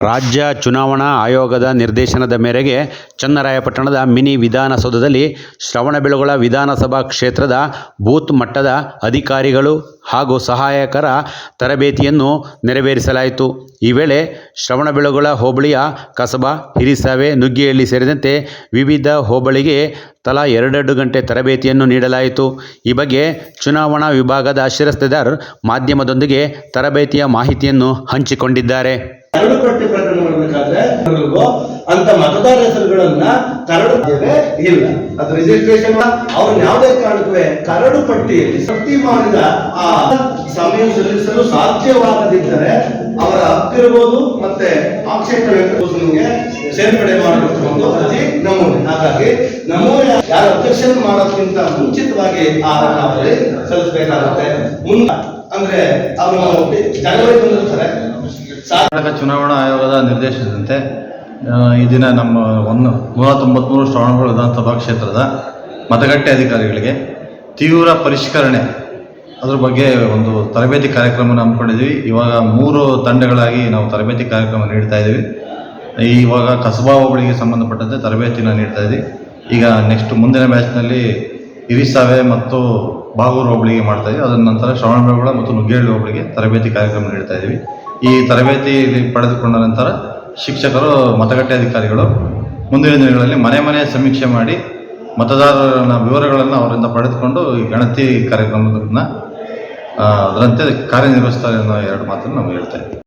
ರಾಜ್ಯ ಚುನಾವಣಾ ಆಯೋಗದ ನಿರ್ದೇಶನದ ಮೇರೆಗೆ ಚನ್ನರಾಯಪಟ್ಟಣದ ಮಿನಿ ವಿಧಾನಸೌಧದಲ್ಲಿ ಶ್ರವಣಬೆಳಗೊಳ ವಿಧಾನಸಭಾ ಕ್ಷೇತ್ರದ ಬೂತ್ ಮಟ್ಟದ ಅಧಿಕಾರಿಗಳು ಹಾಗೂ ಸಹಾಯಕರ ತರಬೇತಿಯನ್ನು ನೆರವೇರಿಸಲಾಯಿತು. ಈ ವೇಳೆ ಶ್ರವಣಬೆಳಗೊಳ ಹೋಬಳಿಯ ಕಸಬಾ ಹಿರಿಸಾವೆ ನುಗ್ಗಿಹಳ್ಳಿ ಸೇರಿದಂತೆ ವಿವಿಧ ಹೋಬಳಿಗೆ ತಲಾ ಎರಡೆರಡು ಗಂಟೆ ತರಬೇತಿಯನ್ನು ನೀಡಲಾಯಿತು. ಈ ಬಗ್ಗೆ ಚುನಾವಣಾ ವಿಭಾಗದ ಶಿರಸ್ತೆದಾರ್ ಮಾಧ್ಯಮದೊಂದಿಗೆ ತರಬೇತಿಯ ಮಾಹಿತಿಯನ್ನು ಹಂಚಿಕೊಂಡಿದ್ದಾರೆ. ಕರಡು ಪಟ್ಟಿ ಪ್ರಕರಣ ಮಾಡಬೇಕಾದ್ರೆ ಅಂತ ಮತದಾರ ಹೆಸರುಗಳನ್ನ ಕರಡು ಇಲ್ಲ. ಅದು ರಿಜಿಸ್ಟ್ರೇಷನ್ ಅವ್ರನ್ನ ಯಾವುದೇ ಕಾರಣಕ್ಕೂ ಕರಡು ಪಟ್ಟಿಯಲ್ಲಿ ಸತ್ತಿ ಮಾಡಿದ ಆ ಸಮಯ ಸಲ್ಲಿಸಲು ಸಾಧ್ಯವಾಗದಿದ್ದರೆ ಅವರ ಹತ್ತಿರಬಹುದು ಮತ್ತೆ ಆಕ್ಷೇಪಣೆ ಸೇರ್ಪಡೆ ಮಾಡಬೇಕು ಅರ್ಜಿ ನಮೂನೆ. ಹಾಗಾಗಿ ನಮೂನೆ ಯಾರು ಅಬ್ಜೆಕ್ಷನ್ ಮಾಡೋದಕ್ಕಿಂತ ಮುಂಚಿತವಾಗಿ ಆ ಸಲ್ಲಿಸಬೇಕಾಗುತ್ತೆ. ಮುಂದೆ ಅಂದ್ರೆ ಅವರು ಜನವರಿ ಬಂದಿರ್ತಾರೆ. ಚುನಾವಣಾ ಆಯೋಗದ ನಿರ್ದೇಶನದಂತೆ ಈ ದಿನ ನಮ್ಮ ಒಂದು ನೂರ ತೊಂಬತ್ತ್ಮೂರು ಶ್ರವಣಬೆಳಗೊಳ ವಿಧಾನಸಭಾ ಕ್ಷೇತ್ರದ ಮತಗಟ್ಟೆ ಅಧಿಕಾರಿಗಳಿಗೆ ತೀವ್ರ ಪರಿಷ್ಕರಣೆ. ಅದ್ರ ಬಗ್ಗೆ ಒಂದು ತರಬೇತಿ ಕಾರ್ಯಕ್ರಮನ ಹಮ್ಮಿಕೊಂಡಿದ್ದೀವಿ. ಇವಾಗ ಮೂರು ತಂಡಗಳಾಗಿ ನಾವು ತರಬೇತಿ ಕಾರ್ಯಕ್ರಮ ನೀಡ್ತಾ ಇದ್ದೀವಿ. ಇವಾಗ ಕಸಬಾ ಹೋಬಳಿಗೆ ಸಂಬಂಧಪಟ್ಟಂತೆ ತರಬೇತಿನ ನೀಡ್ತಾ ಇದ್ದೀವಿ. ಈಗ ನೆಕ್ಸ್ಟ್ ಮುಂದಿನ ಬ್ಯಾಚ್ನಲ್ಲಿ ಹಿರಿಸಾವೆ ಮತ್ತು ಬಾಗೂರು ಹೋಬಳಿಗೆ ಮಾಡ್ತಾ ಇದ್ದೀವಿ. ಅದರ ನಂತರ ಶ್ರವಣಬೆಳಗೊಳ ಮತ್ತು ನುಗ್ಗೇಹಳ್ಳಿ ಹೋಬಳಿಗೆ ತರಬೇತಿ ಕಾರ್ಯಕ್ರಮ ನೀಡ್ತಾ ಇದ್ದೀವಿ. ಈ ತರಬೇತಿ ಪಡೆದುಕೊಂಡ ನಂತರ ಶಿಕ್ಷಕರು ಮತಗಟ್ಟೆ ಅಧಿಕಾರಿಗಳು ಮುಂದಿನ ದಿನಗಳಲ್ಲಿ ಮನೆ ಮನೆ ಸಮೀಕ್ಷೆ ಮಾಡಿ ಮತದಾರರ ವಿವರಗಳನ್ನು ಅವರಿಂದ ಪಡೆದುಕೊಂಡು ಈ ಗಣತಿ ಕಾರ್ಯಕ್ರಮದನ್ನ ಆ, ಅದರಂತೆ ಕಾರ್ಯನಿರ್ವಹಿಸ್ತಾರೆ ಅನ್ನೋ ಎರಡು ಮಾತನ್ನು ನಾವು ಹೇಳ್ತಾ ಇದ್ದೀವಿ.